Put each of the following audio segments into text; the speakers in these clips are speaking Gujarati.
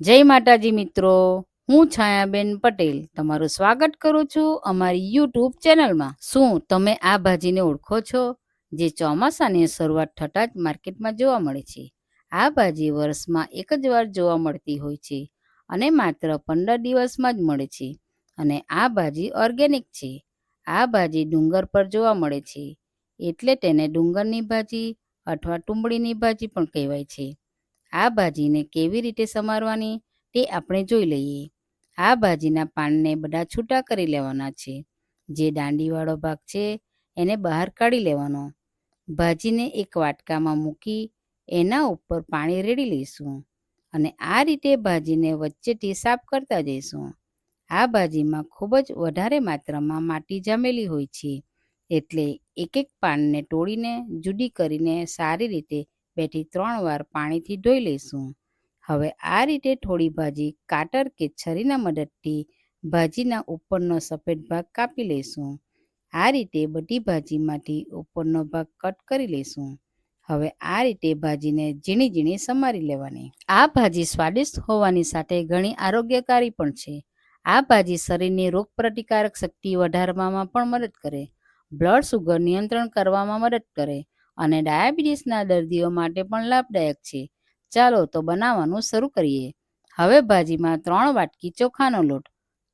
જય માતાજી મિત્રો, હું છાયાબેન પટેલ તમારું સ્વાગત કરું છું અમારી યુટ્યુબ ચેનલમાં. શું તમે આ ભાજીને ઓળખો છો? જે ચોમાસાની શરૂઆત થતાં જ માર્કેટમાં જોવા મળે છે. આ ભાજી વર્ષમાં એક જ વાર જોવા મળતી હોય છે અને માત્ર પંદર દિવસમાં જ મળે છે અને આ ભાજી ઓર્ગેનિક છે. આ ભાજી ડુંગર પર જોવા મળે છે. એટલે તેને ડુંગરની ભાજી અથવા ટુંબળીની ભાજી પણ કહેવાય છે. આ ભાજીને કેવી રીતે સમારવાની તે આપણે જોઈ લઈએ. આ ભાજીના પાનને બધા છૂટા કરી લેવાના છે. જે દાંડીવાળો ભાગ છે, એને બહાર કાઢી લેવાનો. ભાજીને એક વાટકામાં મૂકી એના ઉપર પાણી રેડી લઈશું અને આ રીતે ભાજીને વચ્ચેથી સાફ કરતા જઈશું. આ ભાજીમાં ખૂબ જ વધારે માત્રામાં માટી જામેલી હોય છે. એટલે એક એક પાનને તોડીને જુદી કરીને સારી રીતે બેથી ત્રણ વાર પાણીથી ધોઈ લઈશું. હવે આ રીતે થોડી ભાજી કાટર કે છરીના મદદથી ભાજીના ઉપરનો સફેદ ભાગ કાપી લઈશું. આ રીતે બધી ભાજીમાંથી ઉપરનો ભાગ કટ કરી લઈશું. હવે આ રીતે ભાજીને ઝીણી ઝીણી સમારી લેવાની. આ ભાજી સ્વાદિષ્ટ હોવાની સાથે ઘણી આરોગ્યકારી પણ છે. આ ભાજી શરીરની રોગપ્રતિકારક શક્તિ વધારવામાં પણ મદદ કરે. બ્લડ સુગર નિયંત્રણ કરવામાં મદદ કરે. અને ડાયાબિટીસના દર્દીઓ માટે પણ લાભદાયક છે. ચાલો તો બનાવવાનું શરૂ કરીએ. હવે ભાજીમાં ત્રણ વાટકી ચોખાનો લોટ.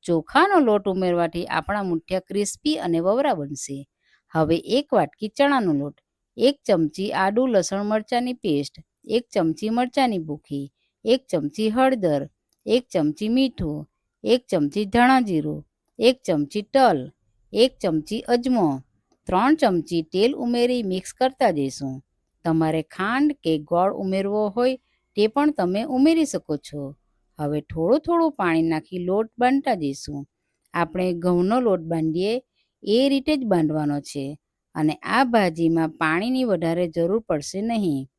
ચોખાનો લોટ ઉમેરવાથી આપણા મુઠિયા ક્રિસ્પી અને વવરા બનશે. હવે એક વાટકી ચણાનો લોટ. એક ચમચી આદુ, લસણ મરચાંની પેસ્ટ. એક ચમચી મરચાંની ભૂખી. એક ચમચી હળદર. એક ચમચી મીઠું. એક ચમચી ધાણા જીરું. એક ચમચી તલ. એક ચમચી અજમો. ત્રણ ચમચી તેલ ઉમેરી મિક્સ કરતા જઈશું. તમારે ખાંડ કે ગોળ ઉમેરવો હોય તે પણ તમે ઉમેરી શકો છો. હવે થોડું થોડું પાણી નાખી લોટ બાંધતા જઈશું. આપણે ઘઉંનો લોટ બાંધીએ, એ રીતે જ બાંધવાનો છે. અને આ ભાજીમાં પાણીની વધારે જરૂર પડશે નહીં.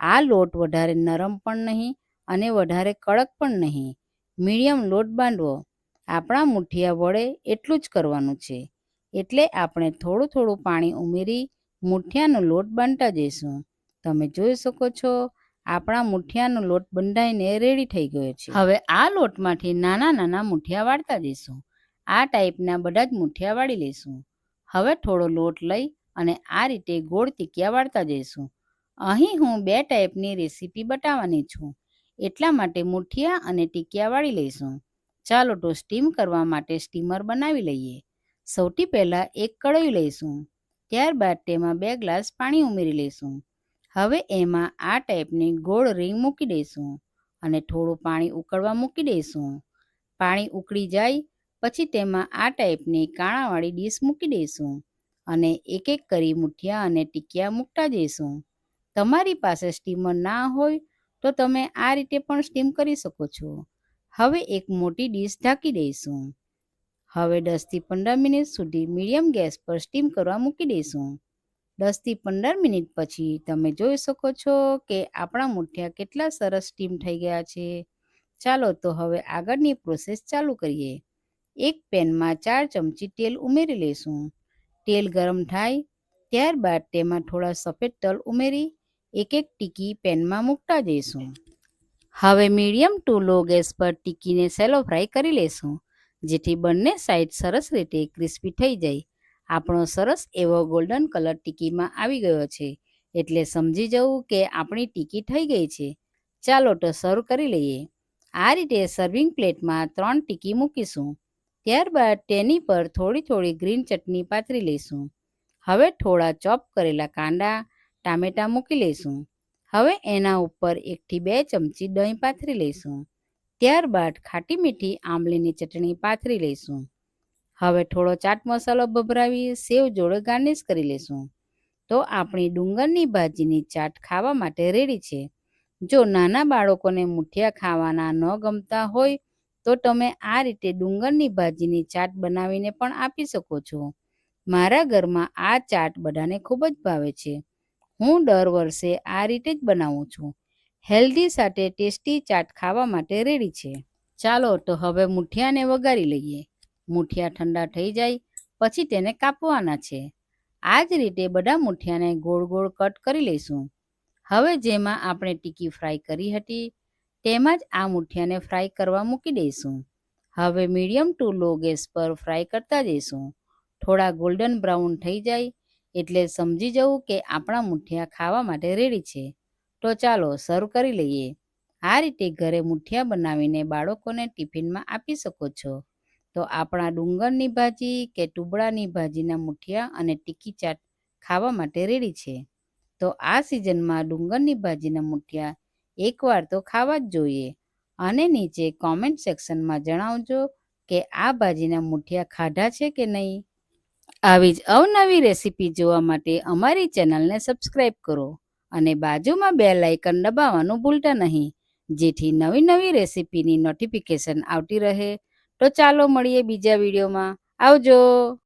આ લોટ વધારે નરમ પણ નહીં અને વધારે કડક પણ નહીં. મીડિયમ લોટ બાંધવો. આપણા મુઠિયા વડે એટલું જ કરવાનું છે. એટલે આપણે થોડું થોડું પાણી ઉમેરી મુઠિયાનો લોટ બાંધતા જઈશું. તમે જોઈ શકો છો, આપણા મુઠિયાનો લોટ બંધાઈને રેડી થઈ ગયો છે. હવે આ લોટમાંથી નાના નાના મુઠિયા વાળતા જઈશું. આ ટાઈપના બધા જ મુઠિયા વાળી લઈશું. હવે થોડો લોટ લઈ અને આ રીતે ગોળ ટીકિયા વાળતા જઈશું. અહીં હું બે ટાઈપની રેસીપી બતાવવાની છું. એટલા માટે મુઠિયા અને ટીકિયા વાળી લઈશું. ચાલો તો સ્ટીમ કરવા માટે સ્ટીમર બનાવી લઈએ. સૌથી પહેલાં એક કળાઈ લઈશું. ત્યારબાદ તેમાં બે ગ્લાસ પાણી ઉમેરી લઈશું. હવે એમાં આ ટાઈપની ગોળ રીંગ મૂકી દઈશું અને થોડું પાણી ઉકળવા મૂકી દઈશું. પાણી ઉકળી જાય પછી તેમાં આ ટાઈપની કાણાવાળી ડીશ મૂકી દઈશું અને એક એક કરી મુઠિયા અને ટીકિયા મૂકતા જઈશું. તમારી પાસે સ્ટીમર ના હોય તો તમે આ રીતે પણ સ્ટીમ કરી શકો છો. હવે એક મોટી ડીશ ઢાંકી દઈશું. હવે દસથી પંદર મિનિટ સુધી મીડિયમ ગેસ પર સ્ટીમ કરવા મૂકી દઈશું. દસથી પંદર મિનિટ પછી તમે જોઈ શકો છો કે આપણા મુઠિયા કેટલા સરસ સ્ટીમ થઈ ગયા છે. ચાલો તો હવે આગળની પ્રોસેસ ચાલુ કરીએ. એક પેનમાં ચાર ચમચી તેલ ઉમેરી લઈશું. તેલ ગરમ થાય ત્યારબાદ તેમાં થોડા સફેદ તલ ઉમેરી એક એક ટીકી પેનમાં મૂકતા જઈશું. હવે મીડિયમ ટુ લો ગેસ પર ટીકીને સેલો ફ્રાય કરી લઈશું. જેથી બંને સાઈડ સરસ રીતે ક્રિસ્પી થઈ જાય. આપણો સરસ એવો ગોલ્ડન કલર ટીકીમાં આવી ગયો છે. એટલે સમજી જવું કે આપણી ટીકી થઈ ગઈ છે. ચાલો તો સર્વ કરી લઈએ. આ રીતે સર્વિંગ પ્લેટમાં ત્રણ ટીકી મૂકીશું. ત્યારબાદ તેની પર થોડી થોડી ગ્રીન ચટણી પાથરી લઈશું. હવે થોડા ચોપ કરેલા કાંદા, ટામેટાં મૂકી લઈશું. હવે એના ઉપર એકથી બે ચમચી દહીં પાથરી લઈશું. ત્યારબાદ ખાટી મીઠી આંબલીની ચટણી પાથરી લઈશું. હવે થોડો ચાટ મસાલો ભભરાવી સેવ જોડે ગાર્નિશ કરી લઈશું. તો આપણી ડુંગરની ભાજીની ચાટ ખાવા માટે રેડી છે. જો નાના બાળકોને મુઠિયા ખાવાના ન ગમતા હોય, તો તમે આ રીતે ડુંગરની ભાજીની ચાટ બનાવીને પણ આપી શકો છો. મારા ઘરમાં આ ચાટ બધાને ખૂબ જ ભાવે છે. હું દર વર્ષે આ રીતે જ બનાવું છું. હેલ્ધી સાથે ટેસ્ટી ચાટ ખાવા માટે રેડી છે. ચાલો તો હવે મુઠિયાને વગાડી લઈએ. મુઠિયા ઠંડા થઈ જાય, પછી તેને કાપવાના છે. આ જ રીતે બધા મુઠિયાને ગોળ ગોળ કટ કરી લઈશું. હવે જેમાં આપણે ટીકી ફ્રાય કરી હતી, તેમાં જ આ મુઠિયાને ફ્રાય કરવા મૂકી દઈશું. હવે મીડિયમ ટુ લો ગેસ પર ફ્રાય કરતા જઈશું. થોડા ગોલ્ડન બ્રાઉન થઈ જાય, એટલે સમજી જવું કે આપણા મુઠિયા ખાવા માટે રેડી છે. તો ચાલો સર્વ કરી લઈએ. આ રીતે ઘરે મુઠિયા બનાવીને બાળકોને ટિફિનમાં આપી શકો છો. તો આપણા ડુંગરની ભાજી કે ટુબડાની ભાજીના મુઠિયા અને ટીકી ચાટ ખાવા માટે રેડી છે. તો આ સિઝનમાં ડુંગરની ભાજીના મુઠિયા એકવાર તો ખાવા જ જોઈએ. અને નીચે કોમેન્ટ સેક્શનમાં જણાવજો કે આ ભાજીના મુઠિયા ખાધા છે કે નહીં? આવી જ અવનવી રેસીપી જોવા માટે અમારી ચેનલને સબસ્ક્રાઈબ કરો. અને બાજુમાં બે લાઇકન દબાવવાનું ભૂલતા નહીં. જેથી નવી નવી રેસીપીની નોટિફિકેશન આવતી રહે. તો ચાલો મળીએ બીજા વિડીયોમાં. આવજો!